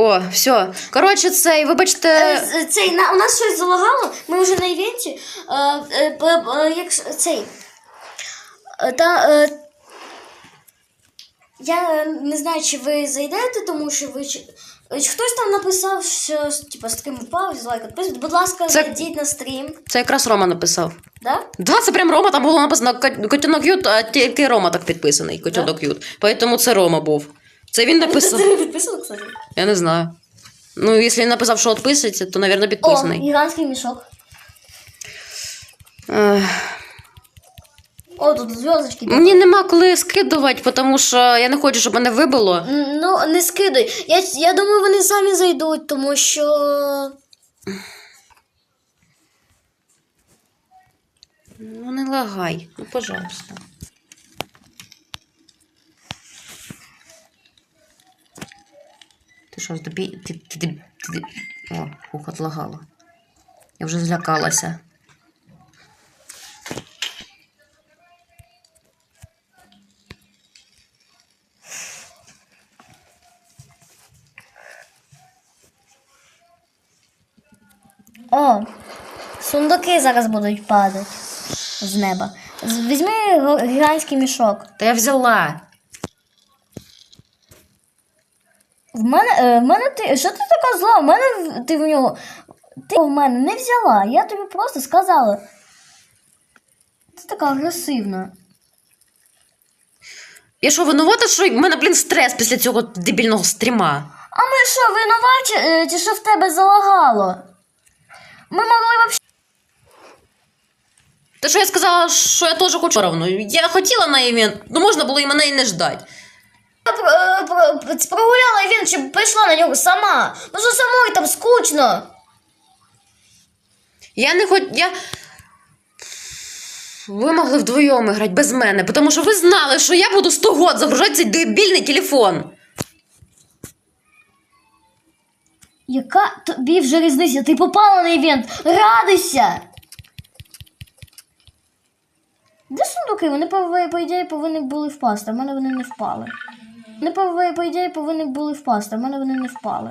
О, все. Коротше, цей, вибачте. Е, Цей, на, у нас щось залагало, ми вже на івенті. Е, е, як цей. Е, Та, е, я не знаю, чи ви зайдете, тому що ви. чи- е, Хтось там написав, що типу, стрім упав, дизлайк відписують. Будь ласка, Це- зайдіть на стрім. Це якраз Рома написав. Да? Да, це прям Рома, там було написано «Кот- котенок Ют, а тільки Рома так підписаний, котенок Ют. Поэтому це Рома був. Це він написав. Ти підписував, кстати? Я не знаю. Ну, якщо він написав, що відписується, то, мабуть, О, підписаний. гігантський мішок. Ех, О, тут зв'язочки. Мені нема коли скидувати, тому що я не хочу, щоб мене вибило. М, Ну, не скидай. Я, я думаю, вони самі зайдуть, тому що. Ну, не лагай. Ну, пожалуйста. Ти що, тобі. Ти, ти, ти, ти... О, ух, отлагало. Я вже злякалася. О, сундуки зараз будуть падати з неба. Візьми гігантський мішок. Та я взяла. В мене, е, в мене ти. Що ти така зла? В мене ти в нього. Ти в мене не взяла. Я тобі просто сказала. Ти така агресивна. Я що, винувата, що в мене, блін, стрес після цього дебільного стріма. А ми що, винуваті, е, чи що в тебе залагало? Ми могли вообще. Те, що я сказала, що я теж хочу равно. Я хотіла на івент, ну можна було і мене і не ждати. Про- Прогуляла він, чи пішла на нього сама. Ну що самої там скучно. Я не хоч. Я... Ви могли вдвоєм грати без мене, тому що ви знали, що я буду 100 год загружати цей дебільний телефон. Яка тобі вже різниця? Ти попала на івент. Радуйся! Де сундуки? Вони, по ідеї, повинні були впасти, а в мене вони не впали. Вони, по, по ідеї, повинні були впасти, а в мене вони не впали.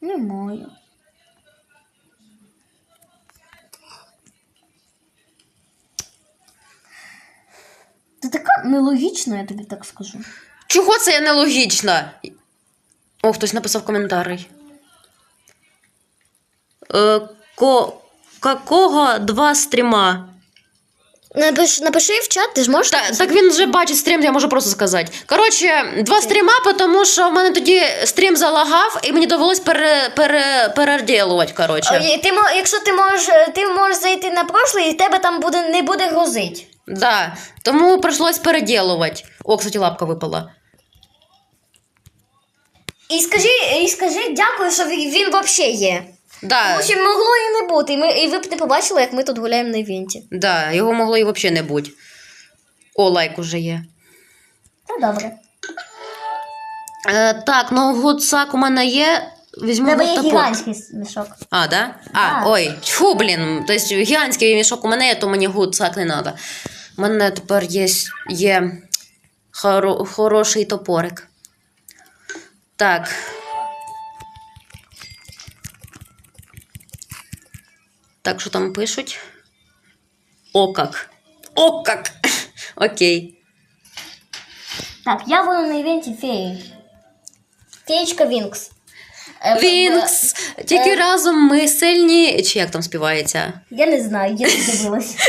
Немає. Ти така нелогічна, я тобі так скажу. Чого це я нелогічна? О, хтось написав коментарій. Е, ко... Какого два стріма? Напиш, напиши в чат, ти ж можеш Та, так він вже бачить стрім, я можу просто сказати. Коротше, два стріма, тому що в мене тоді стрім залагав, і мені довелось пере, пере, переділувати, коротше. Е, Ти, мо- якщо ти можеш, е, ти можеш зайти на прошлий, і тебе там буде, не буде грузить. Да, тому прийшлось переділувати. О, кстати, лапка випала. І скажи, і скажи дякую, що він, він взагалі є. Да, Тому що могло і не бути. І, ми, і ви б не побачили, як ми тут гуляємо на івенті. да, його могло і взагалі не бути. О, лайк уже є. Та добре. Е, так, ну гудсак у мене є. Візьму Тебе є гігантський мішок. А, да? А, Так. ой, фу, блін. Тобто гігантський мішок у мене є, то мені гудсак не треба. У мене тепер є, є хоро, хороший топорик. Так. Так, що там пишуть? О, как. О, как. Окей. Так, я буду на івенті феї. Феєчка Вінкс. Е, Вінкс! Тільки е. разом ми сильні. Чи як там співається? Я не знаю, я не дивилась.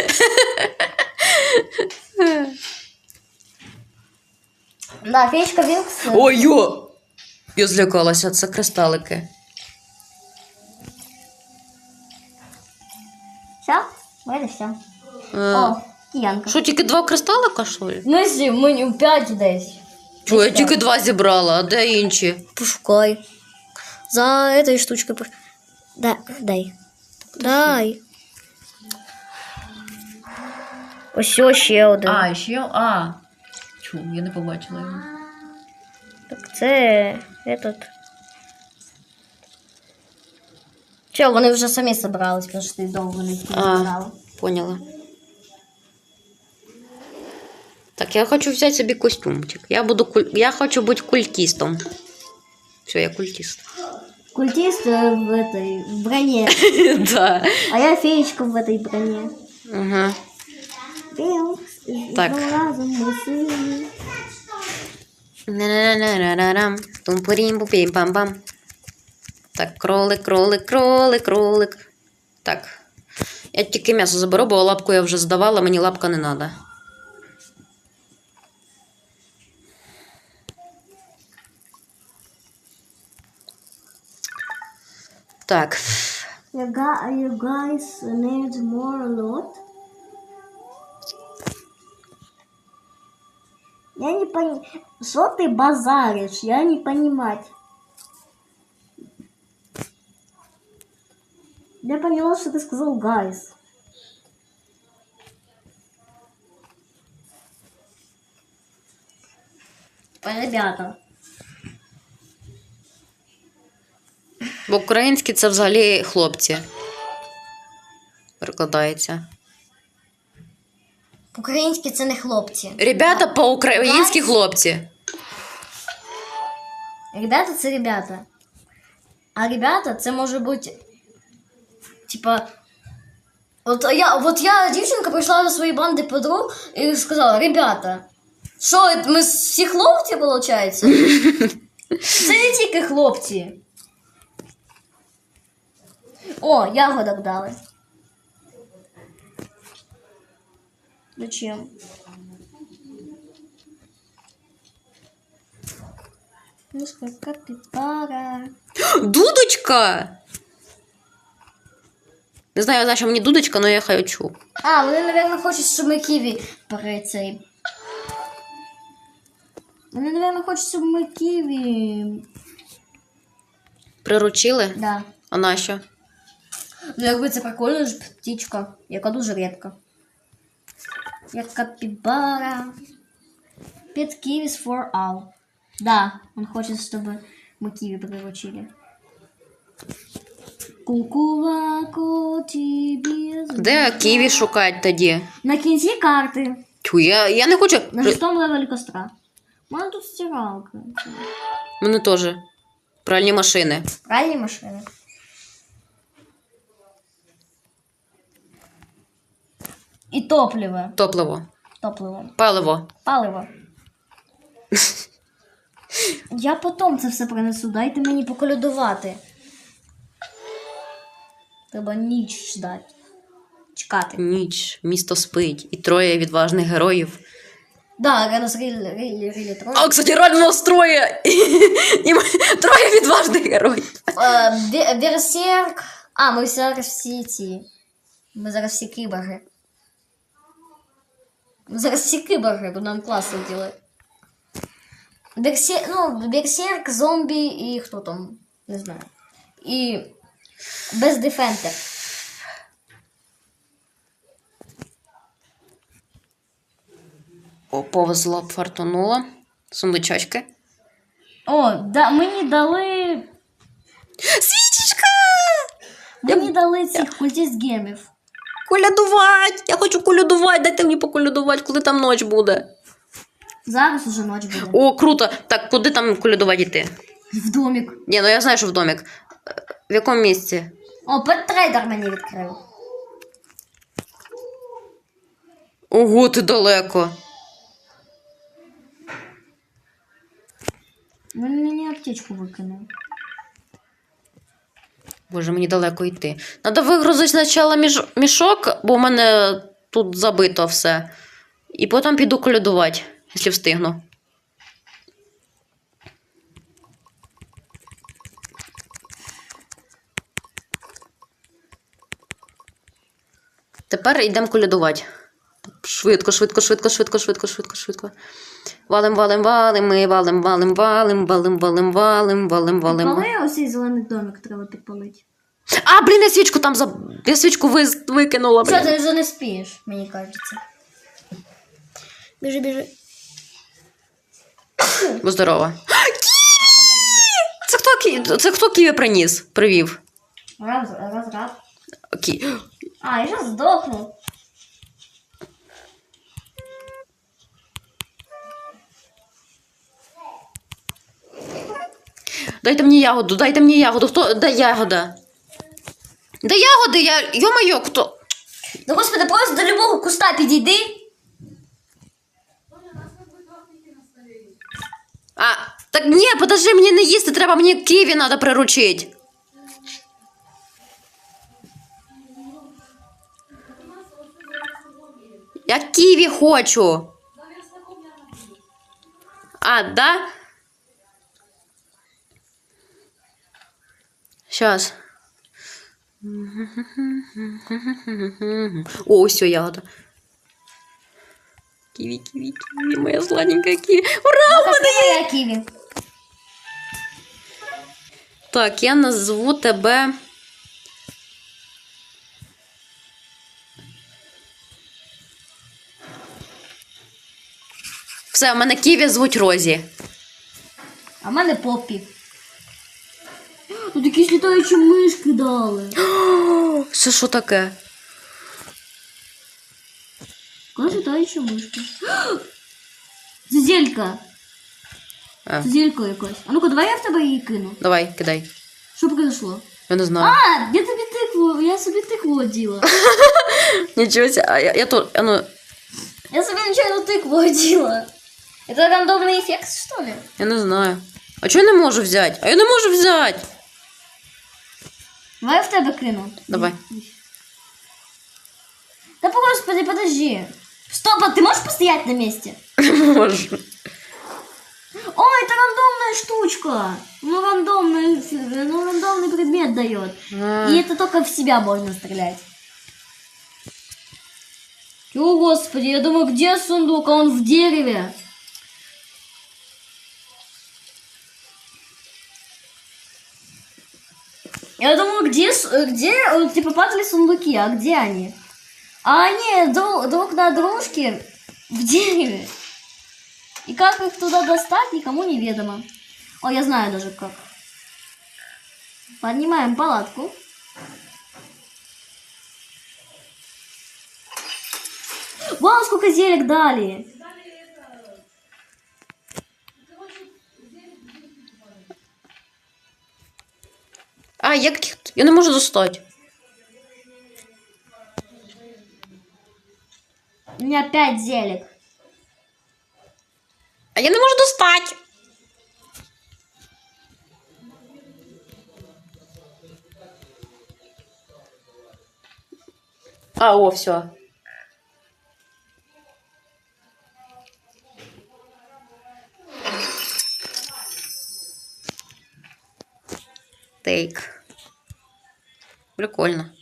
Да, феєчка Вінкс. е, Ой, йо! Я злякалася, це кристалики. Все? Вийде все. О, киянка. Що, тільки два кристалика, що ли? Ну, сі, мені п'ять десь. Чого, я тільки два зібрала, а де інші? Пошукай. За этой штучкой. пош- Да, дай. Дай. Ось ось ще один. А, ще. А. Чу, я не побачила його. Так, це этот. Че, вони вже самі собрались, тому що ти довго не А. збирала. Поняла. Так, я хочу взяти собі костюмчик. Я буду куль... я хочу бути культистом. Все, я культист. Культист э, в этой в броне. да. А я феечка в этой броне. Ага. Бел, Так. разом мы сильны. На-на-на-на-на-рам. Тум-пурім-пупім-пам-пам. Так, кролик, кролик, кролик, кролик. Так. Я тільки м'ясо заберу, бо лапку я вже здавала, мені лапка не треба. Так. You, guys need more lot? Я не понимаю. Что ты базаришь? Я не понимать. Я поняла, что ты сказал guys. Ребята. Бо українські це взагалі хлопці. Перекладається. Українські це не хлопці. Ребята по-українськи хлопці. Ребята це ребята. А ребята це може бути. Типа. От я, от я дівчинка прийшла до своєї банди подруг і сказала: ребята, що ми всі хлопці, виходить? Це не тільки хлопці. О, ягодок дали. Зачем? Ну, как ты пара. Дудочка! Не знаю, за що мені дудочка, але я хочу. А, вони, напевно, хочуть, щоб ми ківі при цей. Вони, напевно, хочуть, щоб ми ківі. Приручили? Да. А на що? Ну, якби це прикольно ж птічка, яка дуже рідка. Як капібара. Pet kiwis for all. Да, он хочет, чтобы мы киви приручили. Кукуваку тебе... Де ківі шукати тоді? На кінці карти. Тьфу, я, я не хочу. На шестом левелі костра. У мене тут стиралка. Мене теж. Пральні машини. Пральні машини. І топливо. Топливо. Топливо. Паливо. Паливо. Я потім це все принесу. Дайте мені поколядувати. Треба ніч ждати. Чекати. Ніч, місто спить. І троє відважних героїв. Да, реально рілі, рілі, рілі троє. А, кстати, реально нас троє. І ми троє відважних героїв. Е, Бе- Берсерк. А, ми зараз всі ці. Ми зараз всі киборги. Ми зараз всі киборги, бо нам класно ділить. Берсерк, ну, Берсерк, зомбі і хто там? Не знаю. І без дефентер. О, повезло, фартануло. Сундучочки. О, да, мені дали. Свічечка! Мені дали цих культіст гемів. Колядувати! Я хочу колядувати, дайте мені поколядувати, коли там ноч буде. Зараз уже ніч буде. О, круто! Так, куди там колядувати йти? В домик. Ні, ну я знаю, що в домик. В якому місці? О, петтрейдер мені відкрив. Ого, ти далеко. Він мені аптечку викинув. Боже, мені далеко йти. Надо вигрузити спочатку між... мішок, бо в мене тут забито все. І потім піду колядувати, якщо встигну. Тепер йдемо колядувати. Швидко, швидко, швидко, швидко, швидко, швидко, швидко. Валим, валим, валим, ми валим, валим, валим, валим, валим, валим, валим, валим. Підпали ось цей зелений домик треба підпалити. А, блін, я свічку там за. Я свічку вис... викинула, Все, блін. ти вже не спієш, мені кажеться. Біжи, біжи. Бо здорова. Це хто, кі... Це хто Києві приніс? Привів. Раз, раз, раз. Окей. А, я же сдохну. Дайте мені ягоду, дайте мені ягоду. Хто дай ягода? Дай ягоди, я. Йо-моє, хто? Да господи, просто до любого куста підійди. А, так ні, подожди, мені не їсти, треба мені ківі треба приручити. Я ківі хочу. А, да? Сейчас. О, все, ягода. Киви, киви, киви, моя сладенькая киви. Ура, у мене є! моя ківі. Так, я назву тебе. Все, у мене Ківі звуть Розі. А в мене поппі. Тут якісь літаючі мишки дали. Це що таке? Яка літаюча мишка? Це зелька. Це зелька якась. А ну-ка, давай я в тебе її кину. давай, кидай. Що произошло? Я не знаю. А, я тобі тикву, я собі тикву оділа. Нічого себе, а я, я тут, а ну, Я собі нечайно тикву оділа. Это рандомный эффект, что ли? я не знаю. А чого я не можу взяти? А я не можу взяти. Давай я в тебе кину. Давай. Да по господи, подожди. Стоп, а ты можешь постоять на месте? Можу. О, это рандомная штучка. Ну, рандомный, ну, рандомный предмет дает. А. И это только в себя можно стрелять. О, господи, я думаю, где сундук? А он в дереве. Я думаю, где, э, где э, типа падали сундуки, а где они? А они друг, друг на дружке в дереве. И как их туда достать, никому не ведомо. О, я знаю даже как. Поднимаем палатку. Вау, сколько зелек дали. А, як я не можу достати. У меня пять зелек. А я не можу достати. А, о, все. Тейк. Прикольно.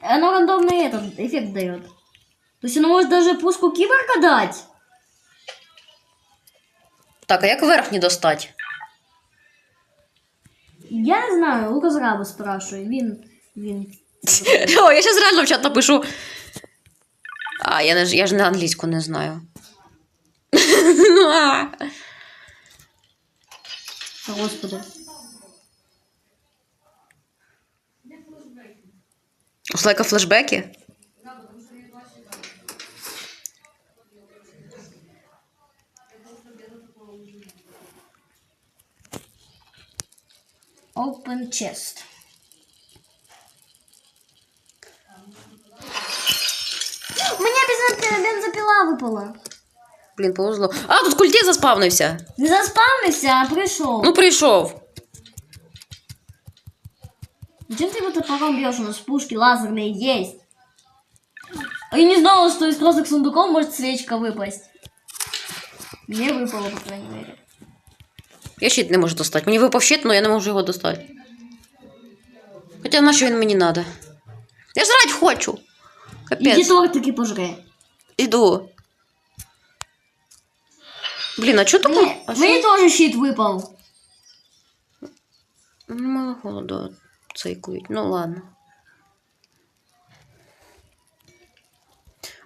Оно рандомный этот эффект дает. То есть оно может даже пуску киборга дать. Так, а як верхній достать? Я не знаю, Лука Зраба спрашиваю. Він, він. О, я зараз реально в чат напишу. А, я, не, ж- я ж не англійську не знаю. Ну, а. О, Господи. Слайка флешбеки? Open chest. У меня бензопила, бензопила випала. Блін, повезло. А, тут культі заспавнився. Не заспавнився, а прийшов. Ну, прийшов. Зачем ты его топором бьешь? У нас пушки лазерные есть. А я не знала, что из просто к сундуков может свечка выпасть. Мне выпало, по крайней мере. Я щит не можу достати. Мені випав щит, але я не можу його достати. Хоча на що він мені треба? Я жрать хочу. Иди Капець. тортики пожри. Іду. Блін, а чого таке? Мне, А мне що? тоже щит выпал. Ну, мало голоду Цейкують. Ну ладно.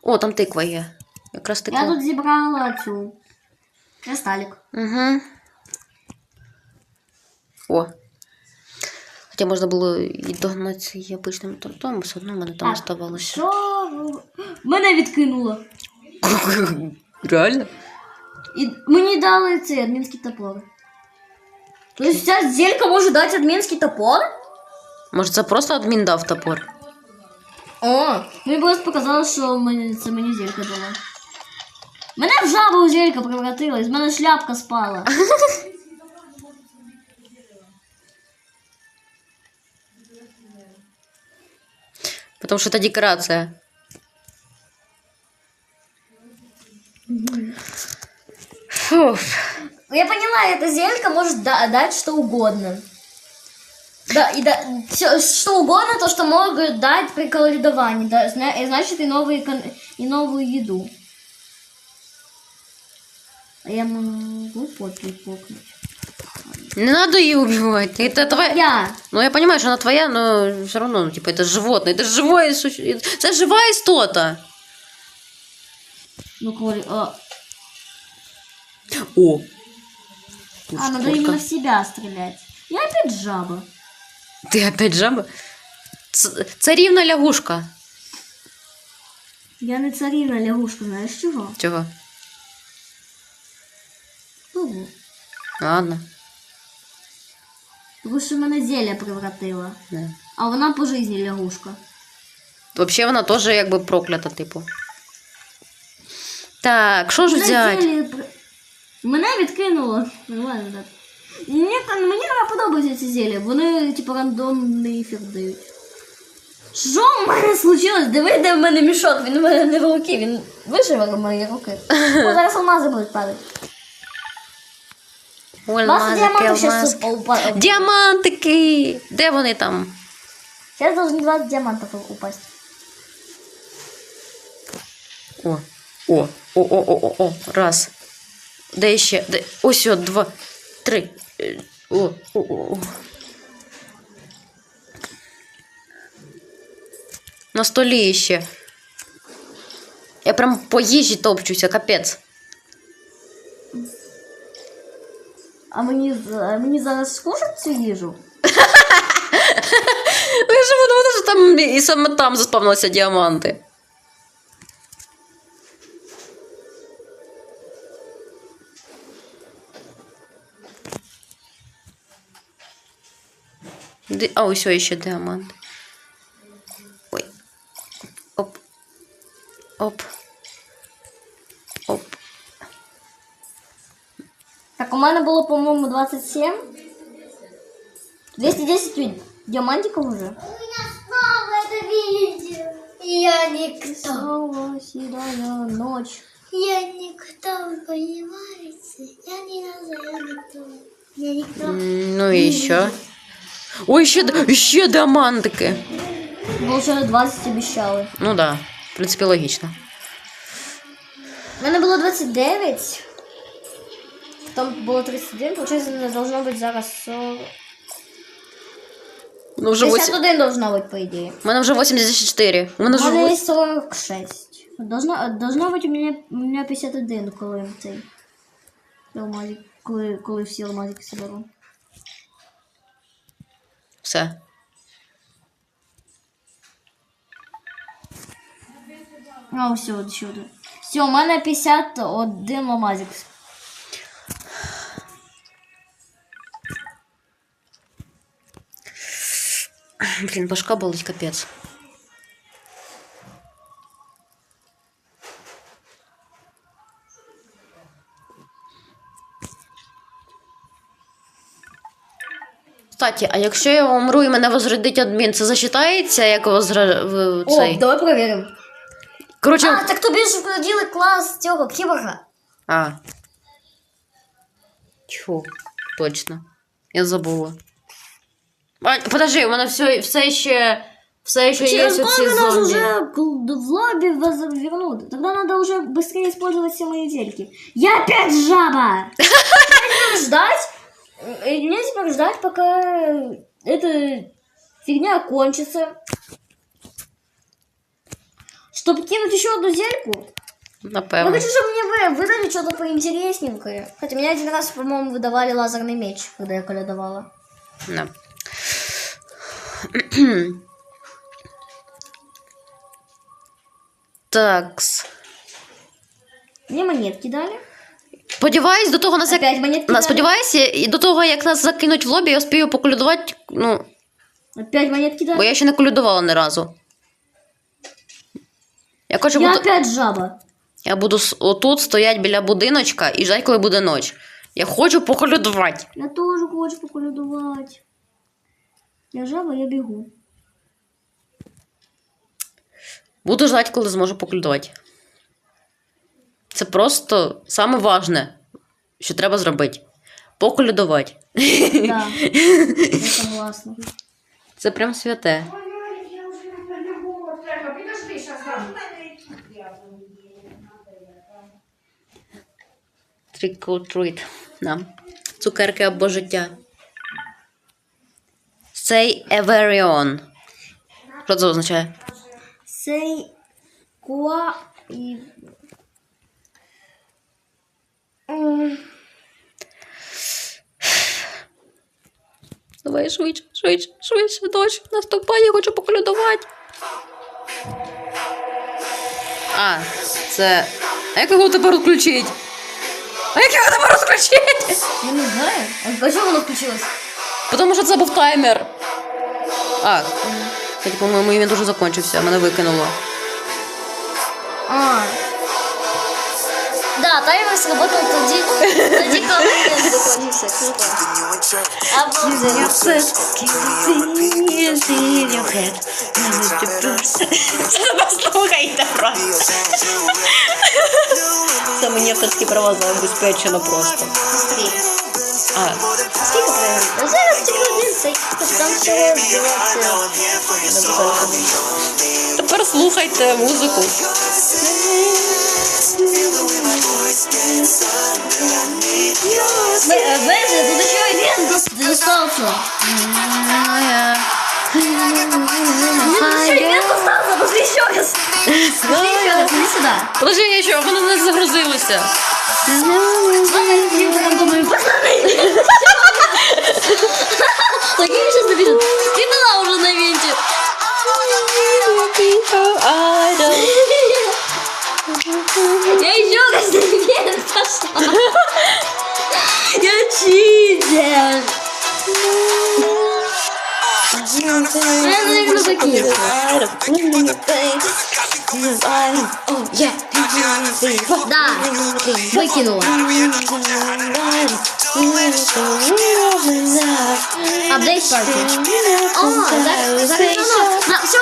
О, там тиква є. Якраз тиква. Я тут зібрала цю. Кристалик. Угу. О. Хоча можна було і догнати цей обичним тортом, все одно в мене там оставалося. Що? Мене відкинуло. Реально? І мені дали цей адмінський топор. То есть ця зелька може дати адмінський топор? Може, це просто адмін дав топор? О, мені просто показалось, що мені, це мені зелька дала. Мене в жабу зелька превратила, з мене шляпка спала. Потому что это декорация. Фуф. Я поняла, эта зелька может да- дать что угодно. Да, и да, всё, что угодно, то, что могут дать при колоридовании. Да, и значит, и, новые, и новую еду. А я могу попель покнуть? Не надо ее убивать. Это твоя... Я. Ну, я понимаю, что она твоя, но все равно, ну, типа, это животное. Это живое суще- Это живая истота. Ну, коли... А, О. а, надо именно в себя стрелять. Я опять жаба. Ты опять жаба? Ц- Царівна лягушка. Я не царівна лягушка, знаєш чого? Чого? Ого. Ладно. Тому що мене зілля превратила. Не. А вона по житті лягушка. Вообще вона теж якби проклята, типу. Так, що ж Мене взяти? зілля Мене відкинуло. Нормально так. Мені, мені не подобаються ці зілля. Вони, типу, рандомний ефект дають. Що в мене случилось? Диви, де в мене мішок, він у мене не в руки, він вижив в мої руки. О, зараз алмази будуть падати. Ще упадуть. Діамантики! Де вони там? Сейчас должны 20 диамантов упасть. О, о, о, о, о, о, о, раз. Де ще? Де? Ось, от, два, три. Е, О, о, о, о. На столі ще. Я прям по їжі топчуся, капець. А мені, з- а мені зараз скушать цю їжу? Ну, Я ж думала, що там і саме там заспавнилися діаманти. Де- А, ось ще діамант. Ой. Оп. Оп. Оп. Так, у мене було, по-моєму, 27. 210 від- діамантиків уже. У меня снова это видео. Я никто. Стала сідая ночь. Я никто, понимаете? Я не я никто. Я никто. М, Ну і що? Ой, ще, ще діамантики. Бо вже 20 обіщали. Ну да, в принципі, логічно. У мене було 29. Там було 31, получается, не должно бути зараз 40. Ну, вже 8... 51 должно бути, по ідеї. У мене вже 84. У мене У вже мене є 46. Должно, должно бути у мене, у мене 51, коли цей. Алмазик, коли, коли всі алмазики соберу. Все. А, все, от сюди. Все, у мене 51 ламазик. Блін, башка болить капець. Кстати, а якщо я умру і мене возродить адмін, це засчитається як возра... О, цей? давай перевіримо. Коротше, А, так тобі ж вкладіли клас цього кіборга. А. Чу, точно. Я забула. А, подожди, у мене все, все ще. Все ще є Через оці год нас зомбі. уже к- в лобби воз- вернут. Тогда надо уже быстрее использовать все мои зельки. Я опять жаба! Теперь ждать, э, мне теперь ждать, пока эта фигня кончится. Чтобы кинуть еще одну зельку. Напевно. хочу, чтобы мне вы- выдали что-то поинтересненькое. Хотя мне один раз, по-моему, выдавали лазерный меч, когда я колядовала. Да. Такс. Мне монетки дали. Сподіваюсь, до того нас як. Опять монетки На, дали? сподіваюся, і до того, як нас закинуть в лобі, я успію поколюдувати. Ну, Опять монетки бо я ще не колюдувала ні разу. Я хочу Я буду, опять жаба. я буду с- отут стояти біля будиночка і ждати, коли буде ніч. Я хочу поколюдувати. Я тоже хочу поколюдувати. Я жаба, я бігу. Буду ждати, коли зможу поколюдувати. Це просто саме важне, що треба зробити. Поколюдувати. Да. Я согласна. Це прям святе. Treat. Да. Цукерки або життя. Say a. Що це означає? Сей куа і. М, Давай швидше, швидше, швидше, дощ наступає, я хочу поколюдувати. А, це. А як його тепер відключить? А як його тепер відключить? Я не знаю. А чому воно включилось? Тому що це був таймер. А, кстати, по-моєму, він дуже закончився, мене викинуло. А колись работал тоді, тоді коли він доходився. Круто. Слухайте просто. Це мені авторські права забезпечено просто. А, зараз тільки один цей, там всього 20. просто слухайте музику. Бензі, тут ще один достався. Положи нічого, воно не загрузилося. Логично добежит. Ты была уже на винте. Я еще раз на винт пошла. Я читер. Я, наверное, такие. Да, выкинула. Апдейт парти. О, за- закреплено. На, все.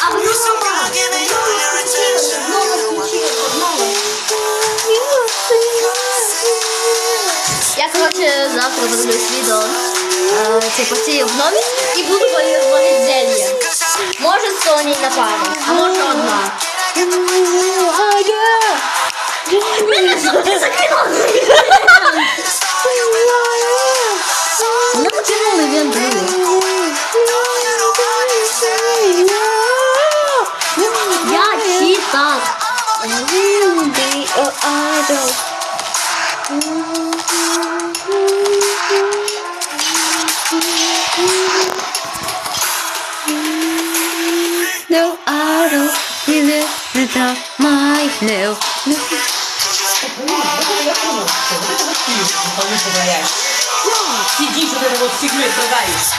А потом снова. Снова включила, снова. Я, короче, завтра подивлюсь відео е, цей постію в нові і буду ловити зелье. Може Соні на пару, а може одна. Мене зовсім закинули. Мене закинули, він другий. Я читав. No, I don't really need my no. Сиди, что ты вот фигней страдаешь.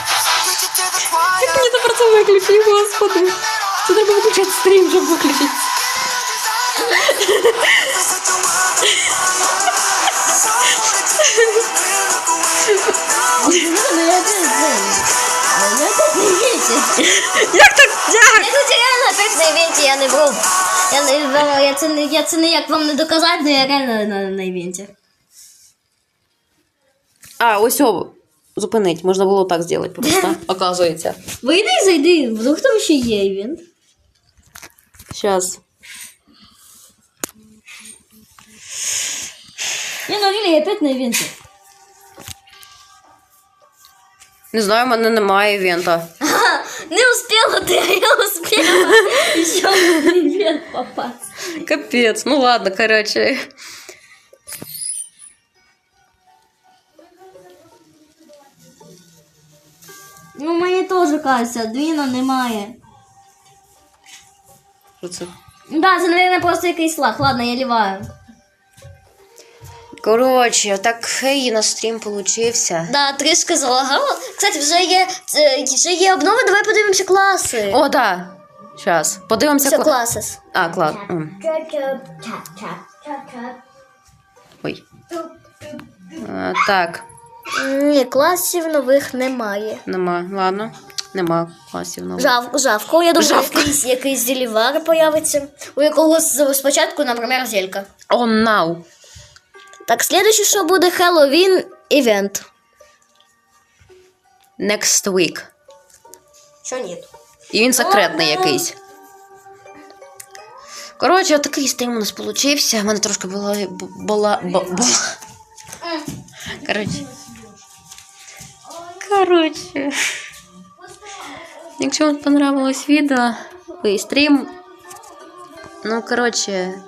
Мені тепер це виключить, господи? Це треба виключати стрім, щоб виключити. Як так? Як? Я тут реально опять на ивенте, я не вру. Я, не- я, це, не- я це ніяк вам не доказати, але я реально на, на івенті. А, ось о, зупинить. Можна було так зробити просто, оказується. Вийди і зайди, вдруг там ще є івент. Сейчас. Я на Рілі, я опять на івенті. Не знаю, в мене немає івента. Ха, Не успела ты, а я успела еще в ивент попасть. Капець, ну ладно, короче. Ну, мені теж кажеться, Двіна немає. Що це? Да, це, наверное, просто якийсь лаг. Ладно, я ліваю. Коротше, такий на стрім получився. Да, трішки залагало. Кстати, вже є, це, вже є обнови, давай подивимося класи. О, так. Щас. Подивимося. Все кла- класи. А, клас. Ой. А, так, Ні, класів нових немає. нема. Ладно. Нема класів нових. Жав, жавко, я думаю, Жавко. якийсь, якийсь делівар появиться. У якогось з- спочатку, наприклад, зелька. On now. Так, слідуюче, що буде Хеллоуін івент. Next week. Що ні? І він секретний якийсь. Коротше, такий стрім у нас получився. У мене трошки була. була. б- була. Коротше. Коротше. Якщо вам понравилось відео, і стрім. Ну, коротше,